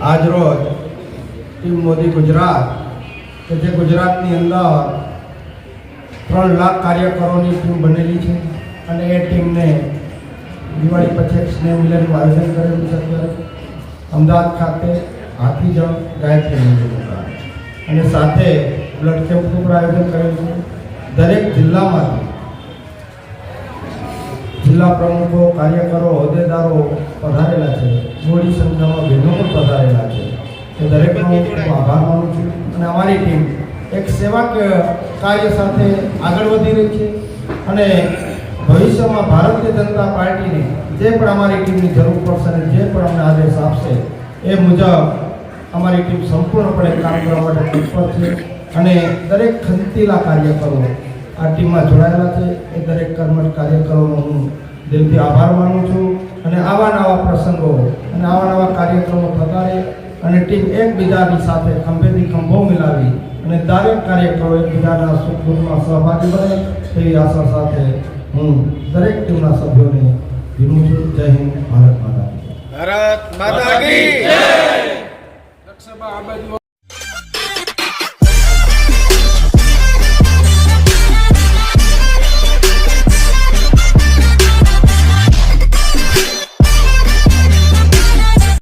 આજરોજ ટીમ મોદી ગુજરાત કે જે ગુજરાતની અંદર ત્રણ લાખ કાર્યકરોની ટીમ બનેલી છે અને એ ટીમને દિવાળી પછી એક સ્નેહ મિલનનું આયોજન કરેલું છે અત્યારે. અમદાવાદ ખાતે હાથી હાથીજણ ગાયત્રી મંદિરમાં અને સાથે બ્લડ કેમ્પનું પણ આયોજન કરેલું છે. દરેક જિલ્લામાંથી જિલ્લા પ્રમુખો, કાર્યકરો, હોદ્દેદારો પધારેલા છે. મોટી સંખ્યામાં બહેનો પણ એ દરેકનો હું આભાર માનું છું. અને અમારી ટીમ એક સેવાક કાર્ય સાથે આગળ વધી રહી છે. અને ભવિષ્યમાં ભારતીય જનતા પાર્ટીને જે પણ અમારી ટીમની જરૂર પડશે અને જે પણ અમને આદેશ આપશે, એ મુજબ અમારી ટીમ સંપૂર્ણપણે કામ કરવા માટે તત્પર છે. અને દરેક ખંતીલા કાર્યકરો આ ટીમમાં જોડાયેલા છે. એ દરેક કર્મઠ કાર્યકરોનો હું દિલથી આભાર માનું છું. અને આવા નવા પ્રસંગો અને આવા નવા કાર્યક્રમો અને ટીમ એકબીજાની સાથે ખંભેથી ખંભો મિલાવી અને દરેક કાર્યકરો એકબીજાના સુખ દુઃખમાં સહભાગી બને તેવી આશા સાથે હું દરેક ટીમના સભ્યોને વિનું છું. જય હિન્દ ભારત માતા ભારત માતા કી રક્ષાબા આ બાજુ